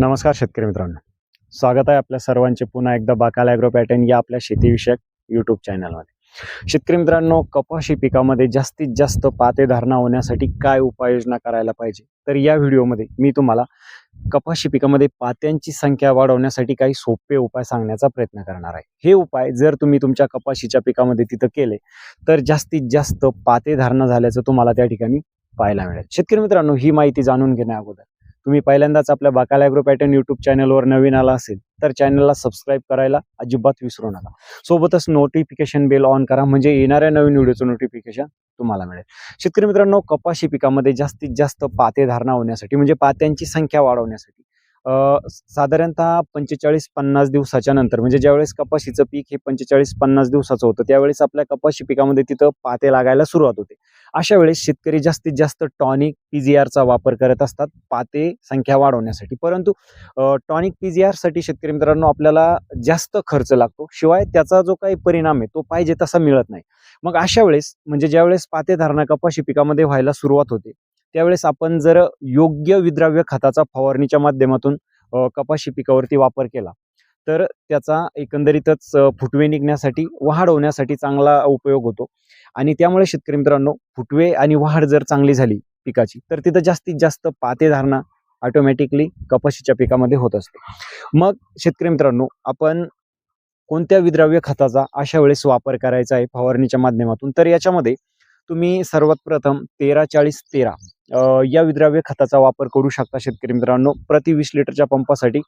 नमस्कार शेतकरी मित्रांनो. स्वागत आहे आपल्या सर्वांचे पुन्हा एकदा बाकाल ॲग्रो पॅटर्न या आपल्या शेतीविषयक यूट्यूब चॅनलमध्ये. शेतकरी मित्रांनो कपाशी पिकामध्ये जास्तीत जास्त पाते धारणा होण्यासाठी काय उपाययोजना करायला पाहिजे? तर या व्हिडिओमध्ये मी तुम्हाला कपाशी पिकामध्ये पात्यांची संख्या वाढवण्यासाठी काही सोपे उपाय सांगण्याचा प्रयत्न करणार आहे. हे उपाय जर तुम्ही तुमच्या कपाशीच्या पिकामध्ये तिथं केले तर जास्तीत जास्त पाते धारणा झाल्याचं तुम्हाला त्या ठिकाणी पाहायला मिळेल. शेतकरी मित्रांनो ही माहिती जाणून घेण्या अगोदर तुम्ही पहिल्यांदाच आपल्या बाकाला ॲग्रो पॅटर्न यूट्यूब चॅनलवर नवीन आला असेल तर चॅनलला सबस्क्राईब करायला अजिबात विसरू नका. सोबतच नोटिफिकेशन बेल ऑन करा म्हणजे येणाऱ्या नवीन व्हिडिओचं नोटिफिकेशन तुम्हाला मिळेल. शेतकरी मित्रांनो कपाशी पिकामध्ये जास्तीत जास्त पाते धारणा होण्यासाठी म्हणजे पात्यांची संख्या वाढवण्यासाठी साधारणतः पंचेचाळीस पन्नास दिवसाच्या नंतर म्हणजे ज्यावेळेस कपाशीचं पीक हे पंचेचाळीस पन्नास दिवसाचं होतं त्यावेळेस आपल्या कपाशी पिकामध्ये तिथं पाते लागायला सुरुवात होते. अशा वेळेस शेतकरी जास्तीत जास्त टॉनिक पीजीआरचा वापर करत असतात पाते संख्या वाढवण्यासाठी. परंतु टॉनिक पीजीआरसाठी शेतकरी मित्रांनो आपल्याला जास्त खर्च लागतो. शिवाय त्याचा जो काही परिणाम आहे तो पाहिजे तसा मिळत नाही. मग अशा वेळेस म्हणजे ज्यावेळेस पाते धारणा कपाशी पिकामध्ये व्हायला सुरुवात होते त्यावेळेस आपण जर योग्य विद्राव्य खताचा फवारणीच्या माध्यमातून कपाशी पिकावरती वापर केला तर त्याचा एकंदरीतच फुटवे निघण्यासाठी वाढ होण्यासाठी चांगला उपयोग होतो. आणि त्यामुळे शेतकरी मित्रांनो फुटवे आणि वाढ जर चांगली झाली पिकाची तर तिथं जास्तीत जास्त पाते धारणा ऑटोमॅटिकली कपाशीच्या पिकामध्ये होत असते. मग शेतकरी मित्रांनो आपण कोणत्या विद्राव्य खताचा अशा वेळेस वापर करायचा आहे फवारणीच्या माध्यमातून? तर याच्यामध्ये तुम्ही सर्वात प्रथम तेरा चाळीस तेरा या विद्राव्य खताचा वापर करू शकता शेतकरी मित्रांनो. प्रति वीस लिटरच्या पंपासाठी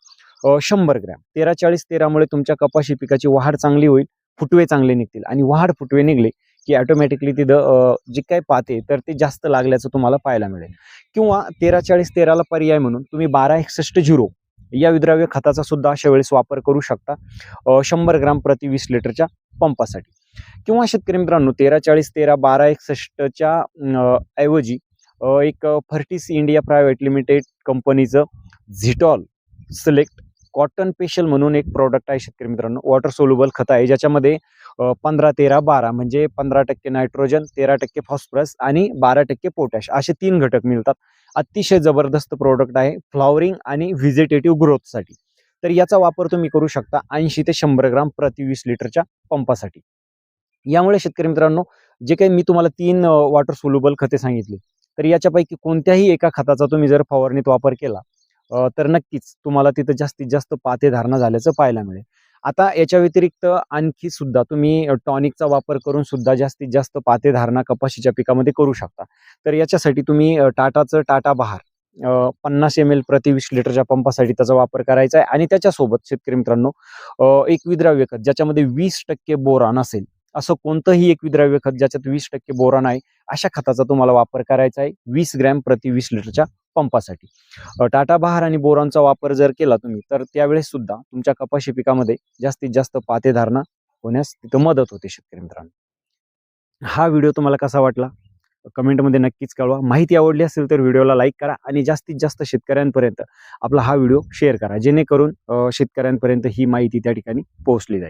शंभर ग्रॅम. तेरा चाळीस तेरामुळे तुमच्या कपाशी पिकाची वाढ चांगली होईल फुटवे चांगले निघतील. आणि वाढ फुटवे निघले की ॲटोमॅटिकली तिथं जे काय पाते तर ते जास्त लागल्याचं तुम्हाला पाहायला मिळेल. किंवा तेरा चाळीस तेराला पर्याय म्हणून तुम्ही बारा एकसष्ट झिरो या विद्राव्य खताचा सुद्धा अशा वेळेस वापर करू शकता शंभर ग्राम प्रति वीस लिटरच्या पंपासाठी. किंवा शेतकरी मित्रांनो तेरा चाळीस तेरा बारा एकसष्टच्या ऐवजी एक फर्टिस इंडिया प्रायव्हेट लिमिटेड कंपनीचं झिटॉल सिलेक्ट कॉटन पेशल म्हणून एक प्रॉडक्ट आहे शेतकरी मित्रांनो. वॉटर सोल्युबल खत आहे. ज्याच्यामध्ये पंधरा तेरा बारा म्हणजे पंधरा टक्के नायट्रोजन तेरा टक्के फॉस्फरस आणि बारा टक्के पोटॅश असे तीन घटक मिळतात. अतिशय जबरदस्त प्रोडक्ट आहे. फ्लॉवरिंग आणि व्हिजिटेटिव्ह ग्रोथसाठी तर याचा वापर तुम्ही करू शकता ऐंशी ते शंभर ग्राम प्रति वीस लिटरच्या पंपासाठी. यामुळे शेतकरी मित्रांनो जे काही मी तुम्हाला तीन वॉटर सोल्युबल खते सांगितली तर याच्यापैकी कोणत्याही एका खताचा तुम्ही जर फवारणीत वापर केला तर नक्कीच तुम्हाला तिथं जास्तीत जास्त पाते धारणा झाल्याचं पाहायला मिळेल. आता याच्या व्यतिरिक्त आणखी सुद्धा तुम्ही टॉनिकचा वापर करून सुद्धा जास्तीत जास्त पाते धारणा कपाशीच्या पिकामध्ये करू शकता. तर याच्यासाठी तुम्ही टाटाचं टाटा बहार पन्नास एम एल प्रति वीस लिटरच्या पंपासाठी त्याचा वापर करायचा आहे. आणि त्याच्यासोबत शेतकरी मित्रांनो एक विद्राव्य खत ज्याच्यामध्ये वीस टक्के बोरान असेल असं कोणतंही एक विद्राव्य खत ज्याच्यात वीस टक्के बोरान आहे अशा खताचा तुम्हाला वापर करायचा आहे. वीस ग्रॅम प्रति वीस लिटरच्या पंपासाठी. टाटा बहार आणि बोरांचा वापर जर केला तुम्ही तर त्यावेळेस सुद्धा तुमच्या कपाशी पिकामध्ये जास्तीत जास्त पाते धारणा होण्यास तिथं मदत होते शेतकरी मित्रांनो. हा व्हिडिओ तुम्हाला कसा वाटला? कमेंटमध्ये नक्कीच कळवा. माहिती आवडली असेल तर व्हिडिओला लाईक करा आणि जास्तीत जास्त शेतकऱ्यांपर्यंत आपला हा व्हिडिओ शेअर करा जेणेकरून शेतकऱ्यांपर्यंत ही माहिती त्या ठिकाणी पोहोचली जाईल.